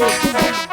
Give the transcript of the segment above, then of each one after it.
Thank you.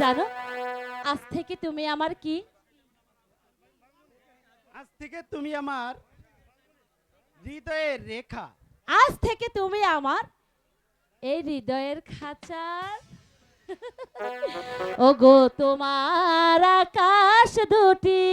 জানো আজ থেকে তুমি আমার কি? আজ থেকে তুমি আমার হৃদয়ের রেখা। আজ থেকে তুমি আমার এই হৃদয়ের খাঁচার ওগো তোমার আকাশ দুটি।